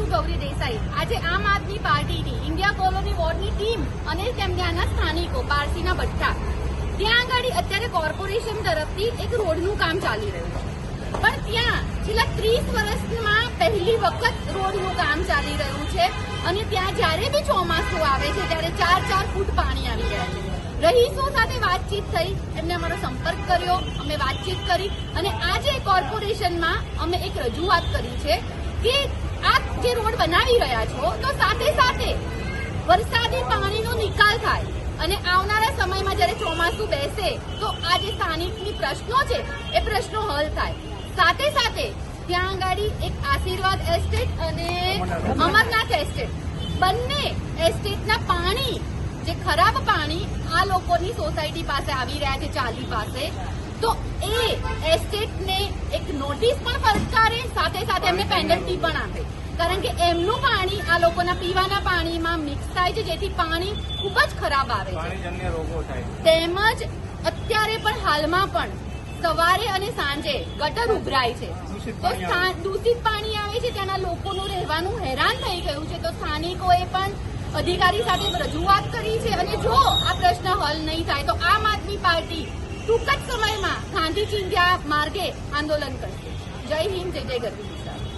છું ગૌરી દેસાઈ. આજે આમ આદમી પાર્ટીની, ઇન્ડિયા કોલોની વોર્ડની ટીમ અને તેમના સ્થાનિકો, પારસીના ભઠ્ઠા ત્યાં આગળ અત્યારે કોર્પોરેશન તરફથી એક રોડનું કામ ચાલી રહ્યું છે. પણ ત્યાં છેલ્લા ત્રીસ વર્ષમાં પહેલી વખત રોડનું કામ ચાલી રહ્યું છે અને ત્યાં જ્યારે બી ચોમાસું આવે છે, ત્યારે ચાર ચાર ફૂટ પાણી આવી રહ્યા છે. રહીશો સાથે વાતચીત થઈ, એમને અમારો સંપર્ક કર્યો, અમે વાતચીત કરી અને આજે કોર્પોરેશનમાં અમે એક રજૂઆત કરી છે કે આ જે રોડ બનાવી રહ્યા છો, તો સાથે સાથે વરસાદી પાણીનો નિકાલ થાય અને આવનારા સમયમાં જ્યારે ચોમાસું બેસે, તો આ જે સ્થાનિકની પ્રશ્નો છે, એ પ્રશ્નો હલ થાય. સાથે સાથે ત્યાં આગળ એક આશીર્વાદ એસ્ટેટ અને અમરનાથ એસ્ટેટ. બંને એસ્ટેટના પાણી, જે ખરાબ પાણી આ લોકોની સોસાયટી પાસે આવી રહ્યા છે, ચાલી પાસે. તો એ એસ્ટેટને એક નોટિસ પણ ફટકારે સાથે સાથે એમને પેનલ્ટી પણ આપે. કારણ કે એમનું પાણી આ લોકોના પીવાના પાણીમાં મિક્સ થાય છે જેથી પાણી ખૂબ જ ખરાબ આવે છે. તેમજ અત્યારે પણ હાલમાં પણ સવારે અને સાંજે ગટર ઉભરાય છે. તો દૂષિત પાણી આવે છે ત્યાંના લોકોનું રહેવાનું હેરાન થઈ ગયું છે. તો સ્થાનિકોએ પણ અધિકારી સાથે રજૂઆત કરી છે. અને જો આ પ્રશ્ન હલ નહીં થાય તો આમ આદમી પાર્ટી ટૂંક જ ગાંધી ચિંધ્યા માર્ગે આંદોલન કરશે જય હિન્દ જય જય ગરવી